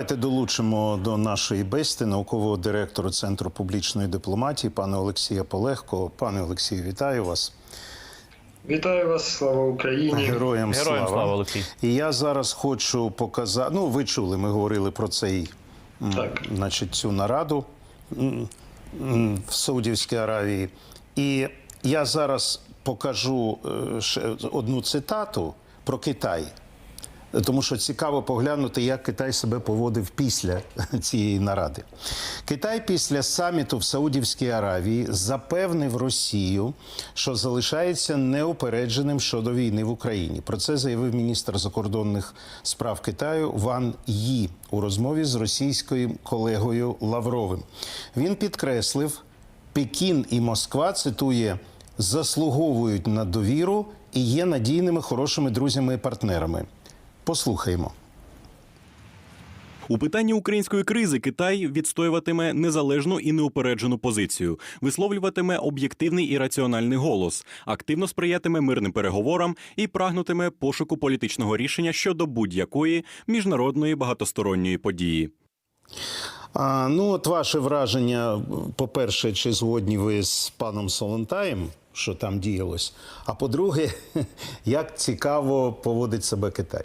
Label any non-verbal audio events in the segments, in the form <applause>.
Давайте долучимо до нашої бесіди наукового директора Центру публічної дипломатії пана Олексія Полегко. Пане Олексію, вітаю вас. Вітаю вас, слава Україні. Героям, Героям слава, Олексій. І я зараз хочу показати. Ну, ви чули, ми говорили про цей, Так. значить, цю нараду в Саудівській Аравії. І я зараз покажу е, ще одну цитату про Китай. Тому що цікаво поглянути, як Китай себе поводив після <laughs> цієї наради. Китай після саміту в Саудівській Аравії запевнив Росію, що залишається неупередженим щодо війни в Україні. Про це заявив міністр закордонних справ Китаю Ван Ї у розмові з російською колегою Лавровим. Він підкреслив, Пекін і Москва цитує заслуговують на довіру і є надійними хорошими друзями і партнерами. Послухаймо. У питанні української кризи Китай відстоюватиме незалежну і неупереджену позицію, висловлюватиме об'єктивний і раціональний голос, активно сприятиме мирним переговорам і прагнутиме пошуку політичного рішення щодо будь-якої міжнародної багатосторонньої події. А, ну, от ваше враження, по-перше, чи згодні ви з паном Солонтаєм, що там діялось? А по-друге, <laughs> як цікаво поводить себе Китай?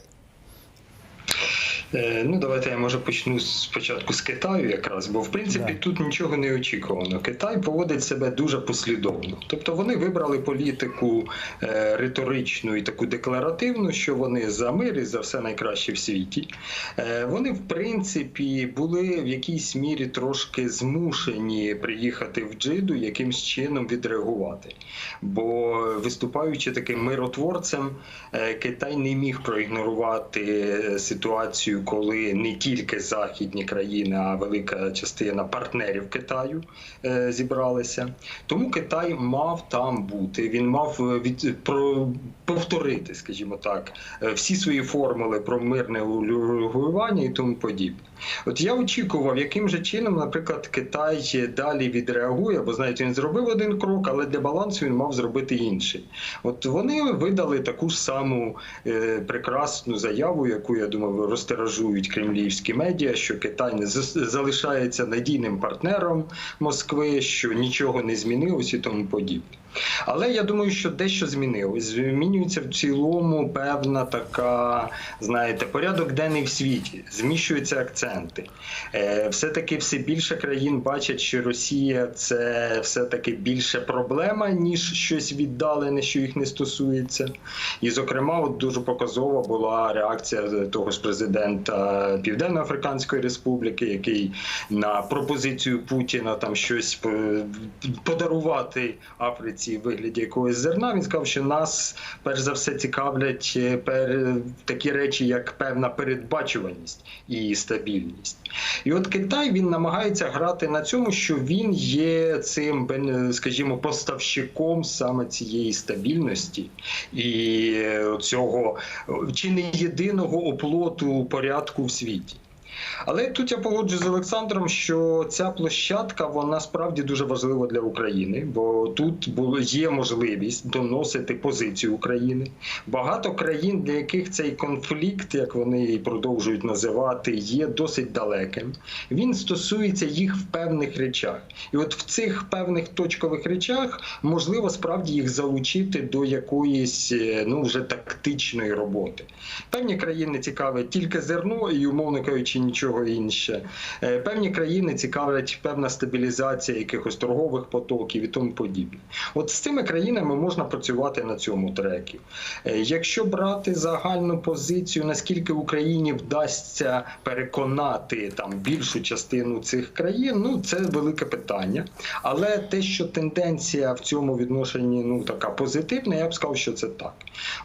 Е, Ну, давайте я може почну спочатку з Китаю, якраз, бо в принципі Да. тут нічого не очікувано. Китай поводить себе дуже послідовно. Тобто вони вибрали політику е, риторичну і таку декларативну, що вони за мир і за все найкраще в світі. Е, вони, в принципі, були в якійсь мірі трошки змушені приїхати в Джиду, якимсь чином відреагувати. Бо виступаючи таким миротворцем, е, Китай не міг проігнорувати е, ситуацію, коли не тільки західні країни, а велика частина партнерів Китаю е, зібралися. Тому Китай мав там бути. Він мав е, від про повторити, скажімо так, е, всі свої формули про мирне урегулювання і тому подібне. От я очікував, яким же чином, наприклад, Китай далі відреагує, бо знаєте, він зробив один крок, але для балансу він мав зробити інший. От вони видали таку ж саму е, прекрасну заяву, яку я думаю, розтиражують кремлівські медіа, що Китай не залишається надійним партнером Москви, що нічого не змінилось і тому подібне. Але я думаю, що дещо змінилось. Змінюється в цілому певна така, знаєте, порядок денний в світі, зміщуються акценти. Е, все-таки все більше країн бачать, що Росія це все-таки більше проблема, ніж щось віддалене, що їх не стосується. І, зокрема, от дуже показова була реакція того ж президента Південно-Африканської Республіки, який на пропозицію Путіна там щось е, подарувати Африці в вигляді якогось зерна. Він сказав, що нас перш за все цікавлять е, такі речі, як певна передбачуваність і стабільність. І от Китай він намагається грати на цьому, що він є цим, скажімо, поставщиком саме цієї стабільності і е, цього е, чи не єдиного оплоту порядку в світі. Але тут я погоджуюсь з Олександром, що ця площадка вона справді дуже важлива для України, бо тут є можливість доносити позицію України. Багато країн, для яких цей конфлікт, як вони продовжують називати, є досить далеким. Він стосується їх в певних речах, і от в цих певних точкових речах можливо справді їх залучити до якоїсь е, ну вже тактичної роботи. Певні країни цікавить тільки зерно і, умовно кажучи, нічого інше. Е, Певні країни цікавлять певна стабілізація якихось торгових потоків і тому подібне. От з цими країнами можна працювати на цьому трекі. Е, Якщо брати загальну позицію, наскільки Україні вдасться переконати там більшу частину цих країн, ну це велике питання. Але те, що тенденція в цьому відношенні ну така позитивна, я б сказав, що це так.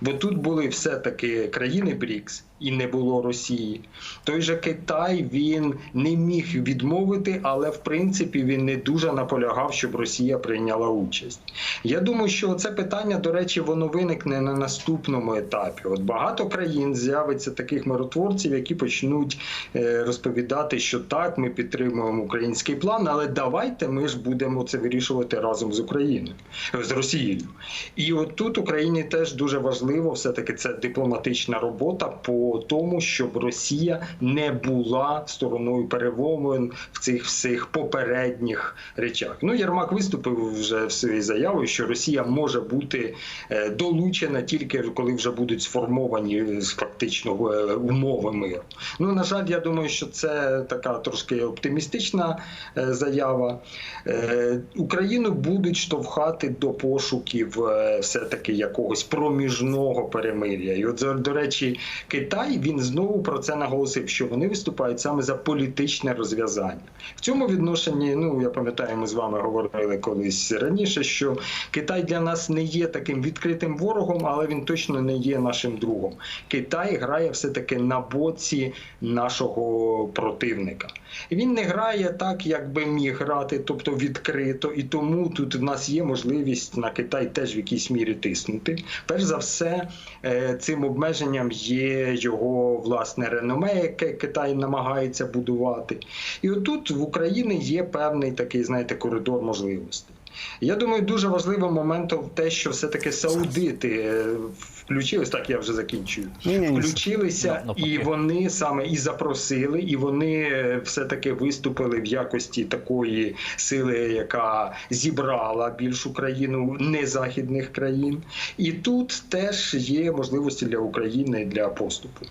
Бо тут були все-таки країни БРІКС і не було Росії. Той же Китай він не міг відмовити, але в принципі він не дуже наполягав, щоб Росія прийняла участь. Я думаю, що це питання, до речі, воно виникне на наступному етапі. От багато країн з'явиться таких миротворців, які почнуть е, розповідати, що так, ми підтримуємо український план, але давайте ми ж будемо це вирішувати разом з Україною, з Росією. І от тут Україні теж дуже важливо, все таки це дипломатична робота по тому, щоб Росія не була стороною перемовин в цих всіх попередніх речах. Ну Єрмак виступив вже в своїй заяві, що Росія може бути е, долучена тільки коли вже будуть сформовані фактично е, умови миру. Ну на жаль, я думаю, що це така трошки оптимістична е, заява. Україну будуть штовхати до пошуків все-таки якогось проміжного перемир'я. І от, до речі, Китай він знову про це наголосив, що вони виступають саме за політичне розв'язання. В цьому відношенні, ну я пам'ятаю, ми з вами говорили колись раніше, що Китай для нас не є таким відкритим ворогом, але він точно не є нашим другом. Китай грає все-таки на боці нашого противника. Він не грає так, як би міг грати, тобто відкрито, і тому тут в нас є можливість на Китай теж в якійсь мірі тиснути. Перш за все, е, цим обмеженням є його власне реноме, яке Китай намагається будувати. І отут в Україні є певний такий, знаєте, коридор можливостей. Я думаю, дуже важливим моментом те, що все-таки саудити е, включились, так я вже закінчую. Включилися, Ну, і вони саме і запросили, і вони все-таки виступили в якості такої сили, яка зібрала більшу країну незахідних країн. І тут теж є можливості для України для поступу.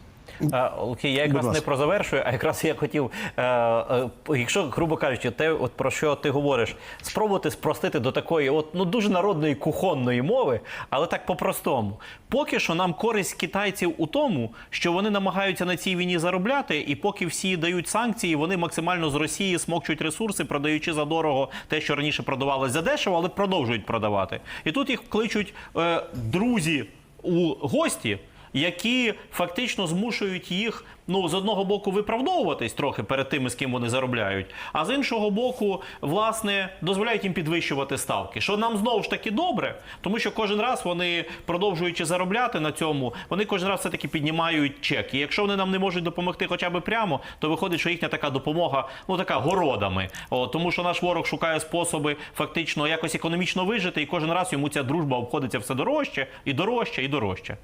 А, Олексій, я якраз не ласка. про завершую, а якраз я хотів, е, е, якщо, грубо кажучи, те, от про що ти говориш, спробувати спростити до такої, от ну дуже народної кухонної мови, але так по-простому. Поки що нам користь китайців у тому, що вони намагаються на цій війні заробляти, і поки всі дають санкції, вони максимально з Росії смокчуть ресурси, продаючи за дорого те, що раніше продавалось за дешево, але продовжують продавати. І тут їх кличуть е, друзі у гості які фактично змушують їх ну з одного боку виправдовуватись трохи перед тими, з ким вони заробляють, а з іншого боку, власне, дозволяють їм підвищувати ставки. Що нам знову ж таки добре, тому що кожен раз вони продовжуючи заробляти на цьому, вони кожен раз все таки піднімають чек. І якщо вони нам не можуть допомогти хоча б прямо, то виходить, що їхня така допомога ну така городами. О, тому що наш ворог шукає способи фактично якось економічно вижити, і кожен раз йому ця дружба обходиться все дорожче і дорожче і дорожче.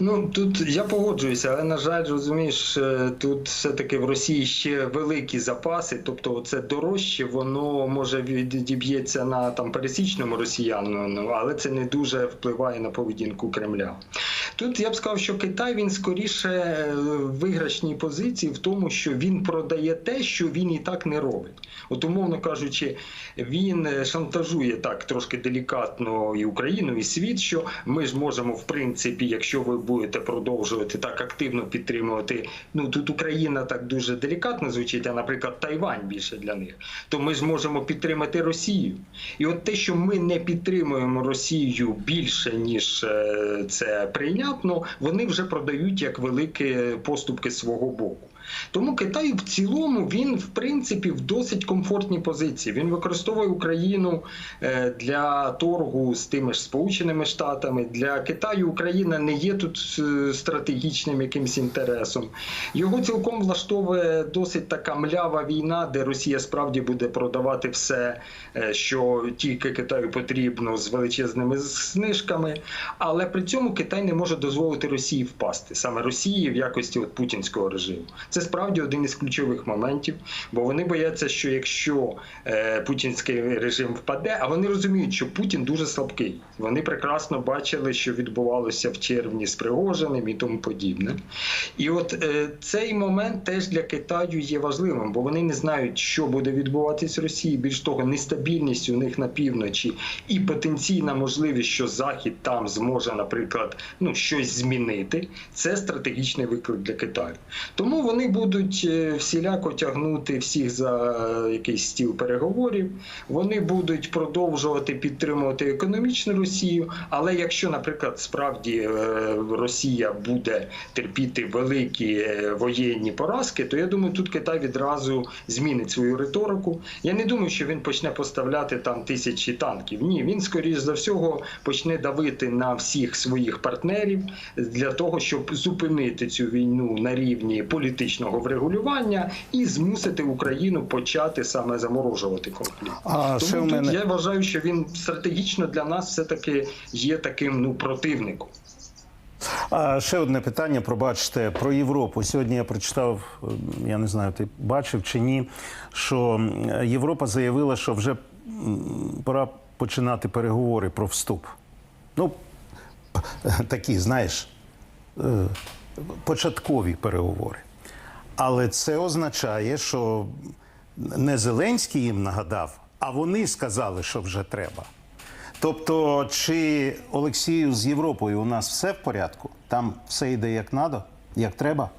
Ну тут я погоджуюся, але на жаль, розумієш, е, тут все-таки в Росії ще великі запаси, тобто це дорожче, воно може відіб'ється на там пересічному росіянину, але це не дуже впливає на поведінку Кремля. Тут я б сказав, що Китай він скоріше е, в виграшній позиції в тому, що він продає те, що він і так не робить. От, умовно кажучи, він е, шантажує так трошки делікатно і Україну, і світ, що ми ж можемо, в принципі, якщо ви будете продовжувати так активно підтримувати, ну тут Україна так дуже делікатно звучить, а наприклад, Тайвань більше для них, то ми ж можемо підтримати Росію. І от те, що ми не підтримуємо Росію більше ніж е, це прийнятно, вони вже продають як великі поступки свого боку. Тому Китай в цілому він в принципі в досить комфортній позиції. Він використовує Україну е, для торгу з тими ж Сполученими Штатами. Для Китаю Україна не є тут е, стратегічним якимсь інтересом. Його цілком влаштовує досить така млява війна, де Росія справді буде продавати все, е, що тільки Китаю потрібно з величезними знижками. Але при цьому Китай не може дозволити Росії впасти саме Росії в якості от путінського режиму. Це справді один із ключових моментів, бо вони бояться, що якщо е, путінський режим впаде, а вони розуміють, що Путін дуже слабкий. Вони прекрасно бачили, що відбувалося в червні з Пригожиним і тому подібне. І от е, цей момент теж для Китаю є важливим, бо вони не знають, що буде відбуватись в Росії. Більш того, нестабільність у них на півночі і потенційна можливість, що Захід там зможе, наприклад, ну щось змінити. Це стратегічний виклик для Китаю. Тому вони будуть е, всіляко тягнути всіх за якийсь стіл переговорів. Вони будуть продовжувати підтримувати економічну Росію. Але якщо, наприклад, справді е, Росія буде терпіти великі е, воєнні поразки, то я думаю, тут Китай відразу змінить свою риторику. Я не думаю, що він почне поставляти там тисячі танків. Ні, він скоріш за всього почне давити на всіх своїх партнерів для того, щоб зупинити цю війну на рівні політичного врегулювання і змусити Україну почати саме заморожувати конфлікт. А Тому тут мене я вважаю, що він стратегічно для нас все таки є таким ну противником. А ще одне питання, пробачте, про Європу. Сьогодні я прочитав, е, я не знаю, ти бачив чи ні, що Європа заявила, що вже пора починати переговори про вступ. Ну, <laughs> такі, знаєш, е, початкові переговори. Але це означає, що не Зеленський їм нагадав, а вони сказали, що вже треба. Тобто, чи Олексію з Європою у нас все в порядку? Там все йде як надо, як треба?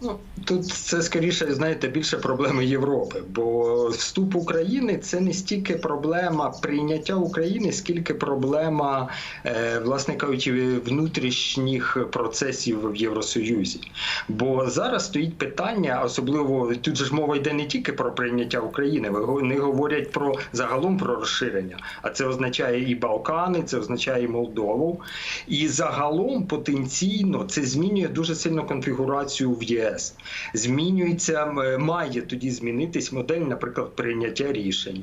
Ну, тут це скоріше, знаєте, більше проблеми Європи, бо вступ України це не стільки проблема прийняття України, скільки проблема, е, власне кажучи, внутрішніх процесів в Євросоюзі. Бо зараз стоїть питання, особливо тут же ж мова йде не тільки про прийняття України, вони говорять про загалом про розширення. А це означає і Балкани, це означає і Молдову. І загалом потенційно це змінює дуже сильно конфігурацію в ЄС. Змінюється, має тоді змінитись модель, наприклад, прийняття рішень.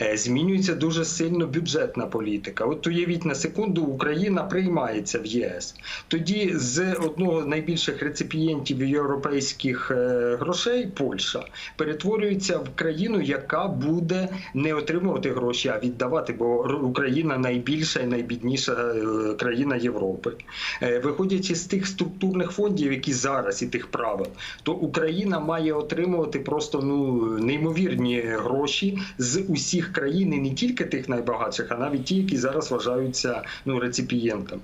Е, Змінюється дуже сильно бюджетна політика. От уявіть на секунду, Україна приймається в ЄС. Тоді з одного з найбільших реципієнтів європейських е, грошей, Польща, перетворюється в країну, яка буде не отримувати гроші, а віддавати, бо Україна найбільша і найбідніша е, країна Європи. Виходячи з тих структурних фондів, які зараз і тих правил, то Україна має отримувати просто ну неймовірні гроші з усіх країн, і не тільки тих найбагатших, а навіть ті, які зараз вважаються ну реципієнтами.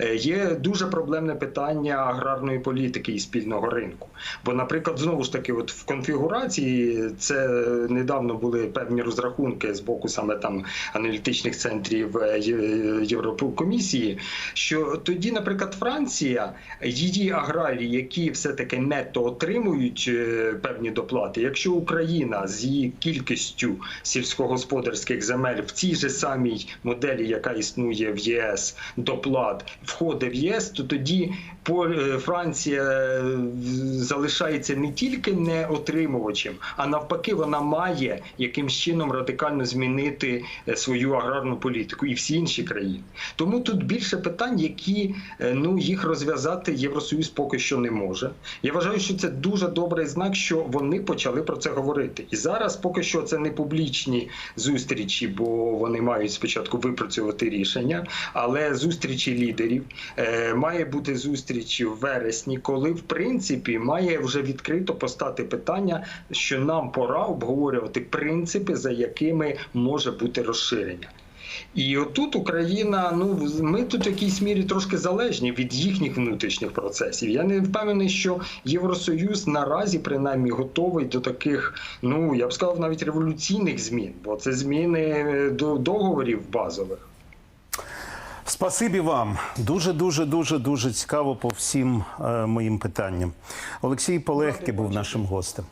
Е, Є дуже проблемне питання аграрної політики і спільного ринку. Бо, наприклад, знову ж таки, от в конфігурації це недавно були певні розрахунки з боку саме там аналітичних центрів е, Є- Єврокомісії, що тоді, наприклад, Франція, її аграрії, які все-таки нетто отримують е, певні доплати, якщо Україна з її кількістю сільськогосподарських земель в цій же самій моделі, яка існує в ЄС, доплат входить в ЄС, то тоді е, Франція е, залишається не тільки не отримувачем, а навпаки, вона має якимсь чином радикально змінити свою аграрну політику і всі інші країни. Тому тут більше питань, які ну їх розв'язати Євросоюз поки що не може. Я вважаю, що це дуже добрий знак, що вони почали про це говорити. І зараз поки що це не публічні зустрічі, бо вони мають спочатку випрацювати рішення, але зустрічі лідерів е, має бути зустріч в вересні, коли в принципі має вже відкрито постати питання, що нам пора обговорювати принципи, за якими може бути розширення. І отут Україна, ну ми тут в якійсь мірі трошки залежні від їхніх внутрішніх процесів. Я не впевнений, що Євросоюз наразі принаймні готовий до таких, ну я б сказав, навіть революційних змін, бо це зміни до договорів базових. Спасибі вам. Дуже, дуже, дуже, дуже цікаво по всім е, моїм питанням. Олексій Полегкий був нашим гостем.